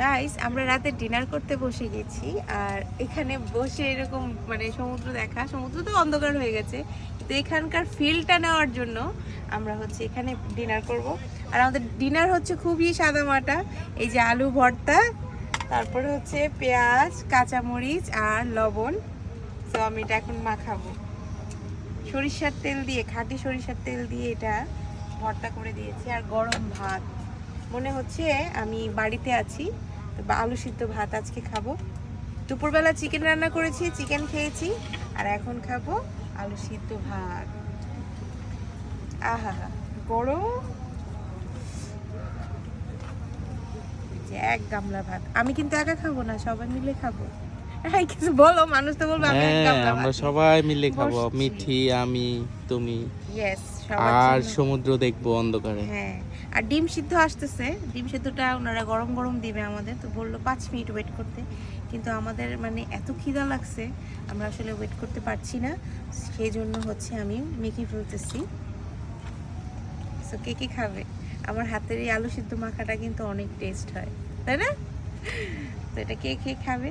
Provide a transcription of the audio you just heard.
Guys আমরা রাতে dinner করতে বসে গেছি, আর এখানে বসে এরকম মানে সমুদ্র দেখা, সমুদ্র তো অন্ধকার হয়ে গেছে তো এখানকার ফিলটা নেওয়ার জন্য আমরা হচ্ছে এখানে ডিনার করব। আর আমাদের ডিনার হচ্ছে খুবই সাদা মাটা এই যে আলু ভর্তা, তারপরে হচ্ছে পেঁয়াজ, কাঁচামরিচ আর লবণ। তো আমি এটা এখন মাখাবো। সরিষার তেল দিয়ে, খাঁটি সরিষার তেল দিয়ে এটা ভর্তা করে দিয়েছি, আর গরম ভাত। মনে হচ্ছে আমি বাড়িতে আছি। আলু সিদ্ধ ভাত আজকে খাব। দুপুরবেলা চিকেন রান্না করেছি, চিকেন খেয়েছি, আর এখন খাব আলু সিদ্ধ ভাত। আহা গরম। এক গামলা ভাত। আমি কিন্তু একা খাব না, সবাই মিলে খাব। কিছু বলো মানুষ তো বলবে আমি হ্যাঁ আমরা সবাই মিলে খাব মিঠি আমি তুমি। আর সমুদ্র দেখব অন্ধকারে। হ্যাঁ আর ডিম সিদ্ধ আসতেছে। ডিম সিদ্ধটা ওনারা গরম গরম দিবে আমাদের তো বলল পাঁচ মিনিট ওয়েট করতে। কিন্তু আমাদের মানে এত খিদা লাগছে আমরা আসলে ওয়েট করতে পারছি না। সেই জন্য হচ্ছে আমি মেখে ফেলতেছি। সো কে কে খাবে? আমার হাতের এই আলু সিদ্ধ মাখাটা কিন্তু অনেক টেস্ট হয় তাই না? তো এটা কে কে খাবে?